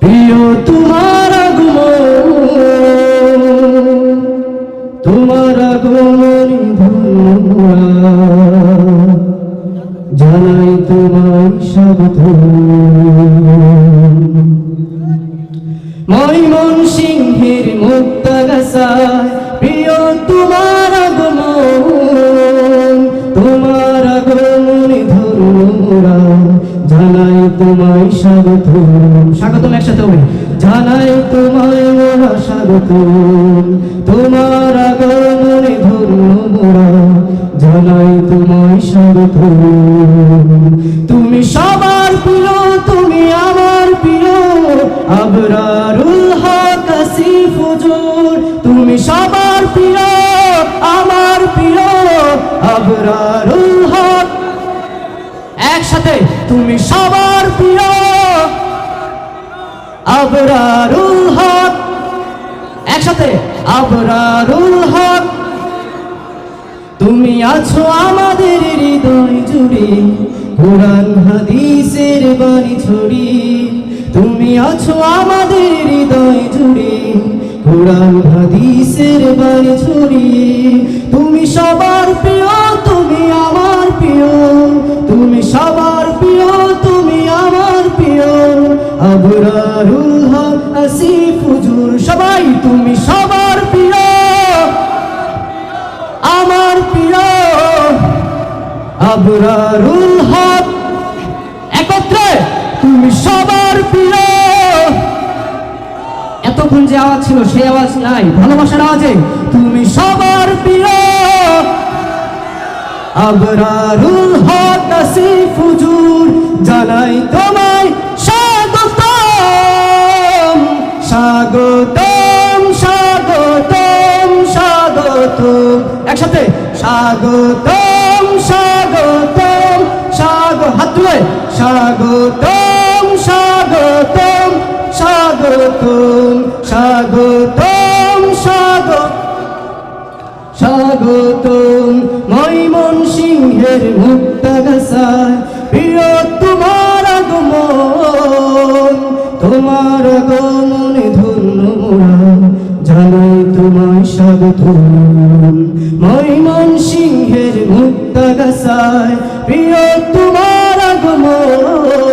প্রিয় তোমার তোমার জানাই তোমায় স্বাগত ময়মন সিংহের মুক্তাগাছায় প্রিয় তোমায় স্বাগত স্বাগতম একসাথে হবে। জানাই তোমায় মোরা স্বাগত তোমার আগমনে মোরা। জানাই তোমায় স্বাগত তুমি সবার প্রিয় একসাথে, তুমি সবার প্রিয়। আবরারুল হক। একসাথে, আবরারুল হক। তুমি আছো আমাদের হৃদয় জুড়ে, কোরআন, হাদিসের বাণী ছড়ি। তুমি আছো আমাদের হৃদয় জুড়ে, কোরআন, হাদিসের বাণী ছড়ি। আবরারুল হক, আসিফ হুজুর, সবাই তুমি সবার প্রিয়। আমার প্রিয়। আবরারুল হক, একত্রে তুমি সবার প্রিয়। এতক্ষণ যে আওয়াজ ছিল, সেই আওয়াজ নাই, ভালোবাসার আওয়াজে তুমি সবার প্রিয়। আবরারুল হক, আসিফ স্বাগতম স্বাগতম, স্বাগ হাত তুলে। স্বাগতম স্বাগতম স্বাগতম স্বাগতম স্বাগত স্বাগতম মৈমন সিংহের মুক্তাগাছায় প্রিয়, তোমার আগমন, তোমার আগমনে। মুক্তাগাছায় প্রিয়, তোমার আগমন,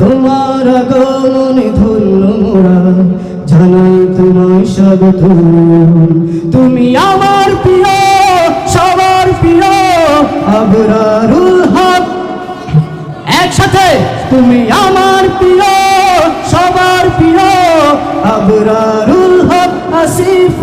তোমার ধন্য মোরা। জানাই স্বাগত তুমি আমার প্রিয়, সবার প্রিয়, আবরারুল হক। একসাথে, তুমি আমার প্রিয়, সবার প্রিয়, আবরারুল হক, আসিফ